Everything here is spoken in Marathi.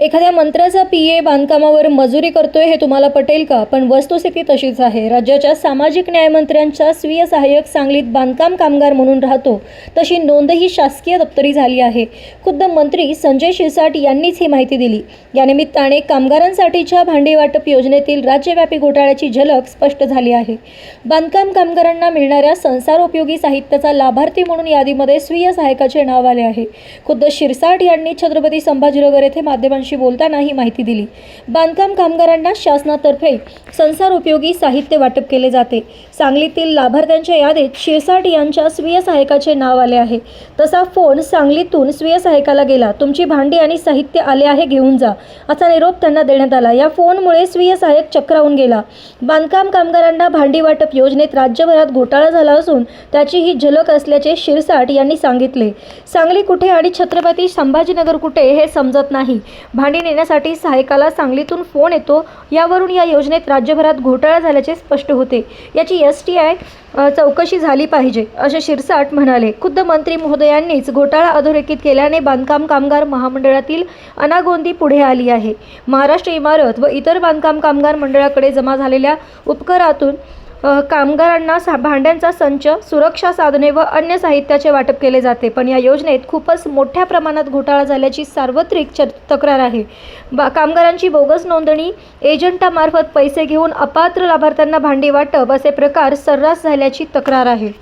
एखाद्या मंत्र्याचा पी ए बांधकामावर मजुरी करतोय हे तुम्हाला पटेल का? पण वस्तुस्थिती तशीच आहे. राज्याच्या सामाजिक न्यायमंत्र्यांच्या स्वीय सहाय्यक सांगलीत बांधकाम कामगार म्हणून राहतो. तशी नोंदही शासकीय दप्तरी झाली आहे. खुद्द मंत्री संजय शिरसाट यांनीच ही माहिती दिली. यानिमित्ताने कामगारांसाठीच्या भांडेवाटप योजनेतील राज्यव्यापी घोटाळ्याची झलक स्पष्ट झाली आहे. बांधकाम कामगारांना मिळणाऱ्या संसारोपयोगी साहित्याचा लाभार्थी म्हणून यादीमध्ये स्वीय सहायकाचे नाव आले आहे. खुद्द शिरसाट यांनी छत्रपती संभाजीनगर येथे माध्यमांशी बोलताना ही माहिती दिली. बांधकाम कामगारांना शासनातर्फे संसार उपयोगी साहित्य वाटप केले जाते. सांगलीतील लाभार्थ्यांच्या यादीत शिरसाट यांच्या स्वीय सहायकाचे नाव आले आहे. तसा फोन सांगलीतून स्वीय सहायकाला गेला. तुमची भांडी आणि साहित्य आले आहे घेऊन जा. असा निरोप त्यांना देण्यात आला. या फोनमुळे स्वीय सहाय्यक चक्रावून गेला. बांधकाम कामगारांना भांडी वाटप योजनेत राज्यभरात घोटाळा झाला असून त्याची ही झलक असल्याचे शिरसाट यांनी सांगितले. सांगली कुठे आणि छत्रपती संभाजीनगर कुठे हे समजत नाही. भांडी नेण्यासाठी सहाय्यकाला सांगलीतून फोन येतो. यावरून या योजनेत राज्यभरात घोटाळा झाल्याचे स्पष्ट होते. याची एस टी आय चौकशी झाली पाहिजे असे शिरसाट म्हणाले. खुद्द मंत्री महोदयांनीच घोटाळा अधोरेखित केल्याने बांधकाम कामगार महामंडळातील अनागोंदी पुढे आली आहे. महाराष्ट्र इमारत व इतर बांधकाम कामगार मंडळाकडे जमा झालेल्या उपकरातून कामगारांना सा भांड्यांचा संच सुरक्षा साधने व अन्य साहित्याचे वाटप केले जाते. पण या योजनेत खूपच मोठ्या प्रमाणात घोटाळा झाल्याची सार्वत्रिक च तक्रार आहे. बा कामगारांची बोगस नोंदणी एजंटामार्फत पैसे घेऊन अपात्र लाभार्थ्यांना भांडी वाटप असे प्रकार सर्रास झाल्याची तक्रार आहे.